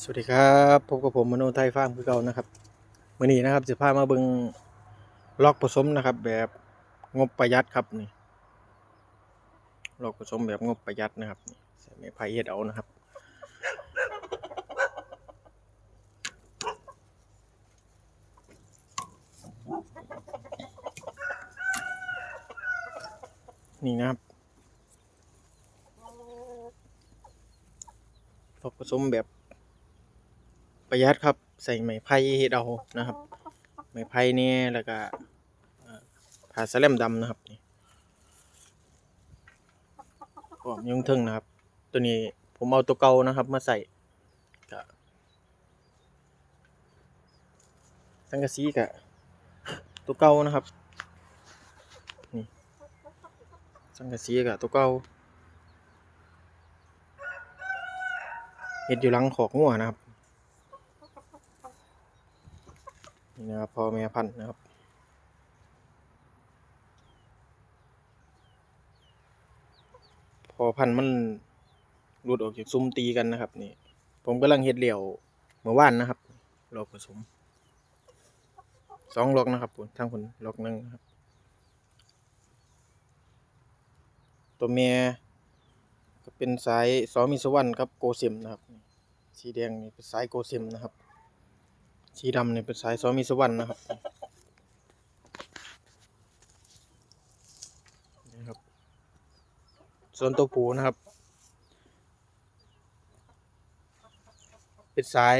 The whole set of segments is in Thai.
สวัสดีครับพบกับผมมโนไทยฟาร์มคือเก่านะครับมื่อนี้นะครับจะพามาเบิงล็อกผสมนะครับ แบบงบประหยัดครับนี่ล็อกผสมแบบงบประหยัดนะครับใส่ไม้ไผ่เฮ็ดเอานะครับ นี่นะครับล็อกผสมแบบ ประหยัดครับ ใส่ไม้ไผ่เฮ็ดเอานะครับ ไม้ไผ่เนี่ยแล้วก็เอ่อผ้าสแลมดำนะครับนี่ก็ยุ่งทึ่งนะครับ ตัวนี้ผมเอาตัวเก่านะครับ มาใส่ก็สังกะสีกับตัวเก่านะครับนี่สังกะสีกับตัวเก่าเฮ็ดอยู่หลังขอกงัวนะครับ นี่นะครับพ่อแม่พันธุ์นะครับพอพันธุ์มันหลุดออกจากซุ้มตีกันนะครับนี่ผมกำลังเฮ็ดเหลี่ยวเมื่อวานนะครับลอกผสมสองล็อกนะครับผมทั้งคนล็อกหนึ่งครับ ตัวเมียก็เป็นสายสอมิสวรรณครับโกเซมนะครับ สีแดงนี่เป็นสายโกเซมนะครับ สีดำเนี่ยเป็นสายซอมีสวรรค์นะครับนี่ครับ ส่วนตัวผูนะครับ เป็นสาย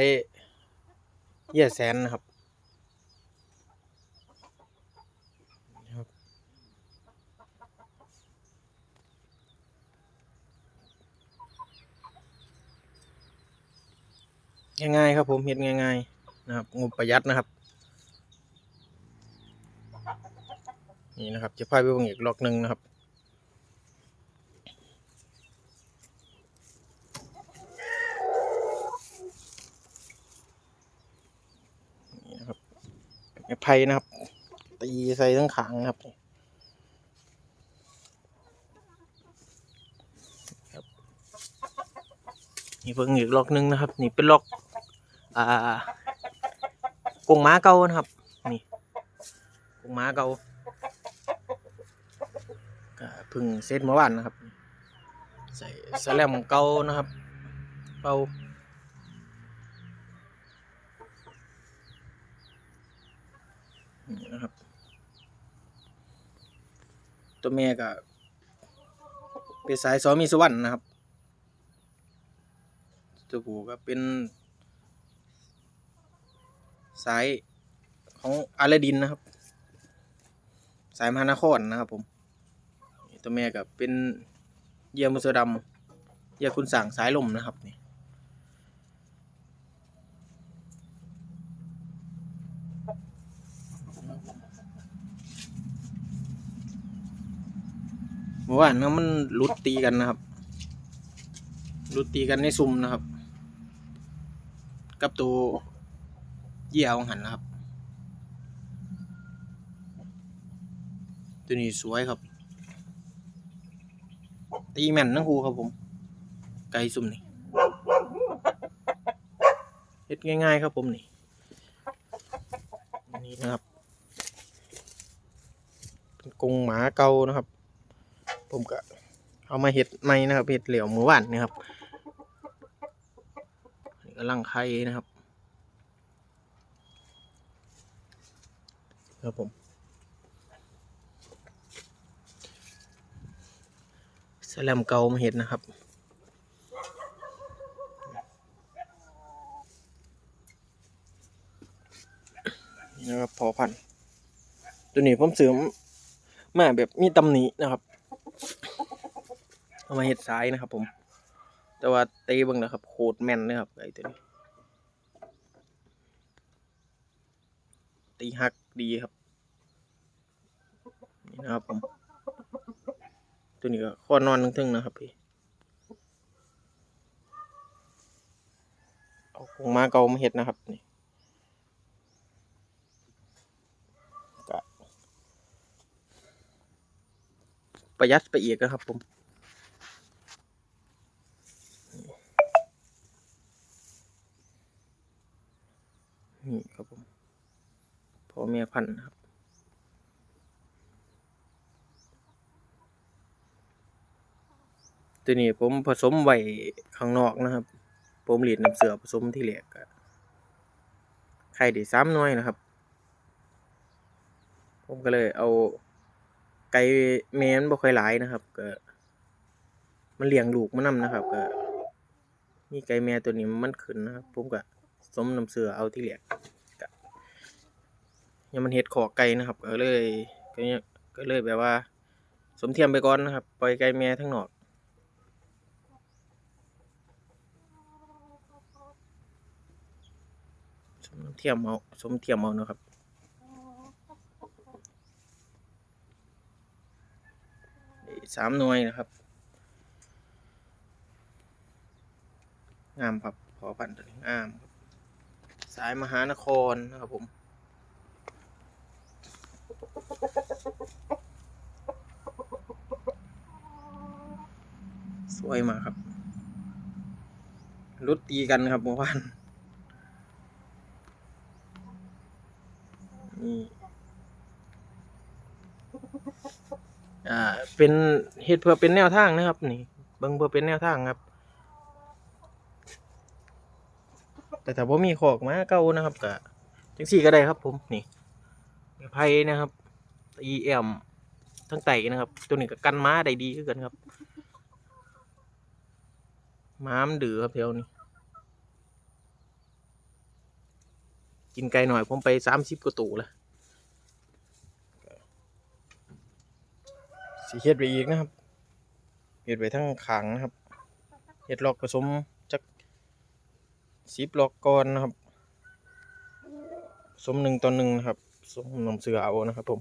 เยี่ยแสนนะครับนี่ครับง่ายๆครับผมเฮ็ดง่ายๆ นะครับงบประหยัดนะครับ นี่นะครับ จะพายไปเบิ่งอีกล็อกหนึ่งนะครับนี่นะครับไม้ไผ่นะครับ ตีใส่ทั้งขางนะครับครับนี่เพิ่งอีกล็อกหนึ่งนะครับ นี่เป็นล็อก อ่า กงม้าเก่านะครับ นี่กงม้าเก่าพึ่งเซตเมื่อวานนะครับ ใส่สแลมเก่านะครับเก่านะครับ ตัวแม่ก็เป็นสายซอมีสวรรค์นะครับ ตัวผู้ก็เป็น สายของอาลาดินนะครับ สายมหานครนะครับผม ตัวแม่กับเป็นเยี่ยมุสดำเยี่ยคุณสั่งสายลมนะครับนี่เมื่อวานนมันลุดตีกันนะครับลุดตีกันในซุ่มนะครับ กับตัว เหยี่ยวหันนะครับ ตัวนี้สวยครับ ตีแม่นนะครูครับผม ไก่ซุ่มนี่เฮ็ดง่ายๆครับผมนี่นี่นะครับเป็นกรงหมาเก่านะครับ ผมก็เอามาเห็ดใหม่นะครับเห็ดเหลี่ยวหมูหวานนะครับกำลังไข่นะครับ ครับผมสแลมเกามาเห็ดนะครับนี่นะครับพอพันตัวนี้ผมเสริมมาแบบมีตำหนินะครับ เอามาเห็ดซ้ายนะครับผม แต่ว่าเตะบิ่งนะครับ โคตรแม่นนะครับไอ้ตัวนี้ตีหัก ดีครับ นี่นะครับผม ตัวนี้ก็ข้อนอนทึ่งๆนะครับพี่เอาคงมาเกามาเห็ดนะครับนี่ก็ประหยัดไปอีกนะครับผมนี่ครับผม พ่อแม่พันธุ์นะครับ ตัวนี้ผมผสมไว้ข้างนอกนะครับ ผมหลีดน้ำเสือผสมที่เหลือกไข่ด้สามหน่วยนะครับ ผมก็เลยเอาไก่แม่มันบ่ค่อยหลายนะครับ ก็มันเลี้ยงลูกมันนํนะครับ ก็มีไก่แม่ตัวนี้มันขึ้นนะครับ ผมก็สมน้ำเสือเอาที่เหลือก ยังมันเฮ็ดขอกไก่นะครับก็เลยก็เนี่ยก็เลยแบบว่า สมเทียมไปก่อนนะครับ ปล่อยไก่แม่ทั้งหนอกสมเทียมเอาสมเทียมเอานะครับสามหน่วยนะครับงามครับพอพันธุ์ตัวนี้งามสายมหานครนะครับผม สวยมากครับรุดตีกันครับเมื่อวานนี่อ่า เป็นเฮ็ดเพื่อเป็นแนวทางนะครับ นี่เบิ่งเพื่อเป็นแนวทางครับ แต่ถ้าบ่มีขอกมาเก่านะครับก็จังซี่ก็ได้ครับผมนี่ไม้ไผ่นะครับ EM ทั้งไตนะครับ ตัวนี้ก็กันม้าได้ดีคือกันครับ ม้ามดื้อครับแถวนี้ กินไก่หน่อยผมไปสามสิบกว่าตูแล้วสีเฮ็ดไปอีกนะครับเฮ็ดไปทั้งขางนะครับเฮ็ดลอกผสมจักสิบลอกก่อนนะครับผสมหนึ่งต่อหนึ่งนะครับผสมน้ำเสือเอานะครับผม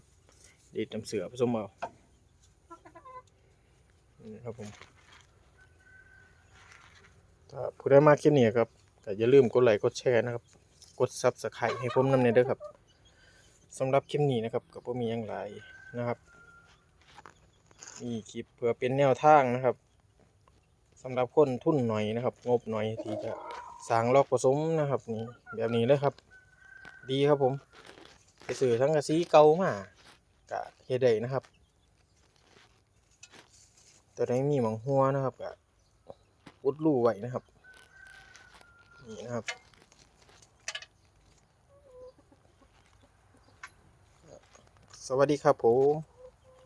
ดีดน้ำเสือผสมเอานี่ครับผมถ้าผู้ใดมาคลิปนี้ครับก็อย่าลืมกดไลค์กดแชร์นะครับ กดซับสไครต์ให้ผมนำเนยเด้อครับสำหรับคลิปนี้นะครับก็บ่มีอย่างไรนะครับนี่คลิปเพื่อเป็นแนวทางนะครับสำหรับคนทุนหน่อยนะครับ งบหน่อยที่จะสางลอกผสมนะครับนี่แบบนี้เลยครับ ดีครับผม ไปซื้อทั้งกระสีเก่ามา กะเฮ็ดได้นะครับ ตัวนี้มีหมองหัวนะครับกะอุดรูไว้นะครับ นี่นะครับสวัสดีครับผม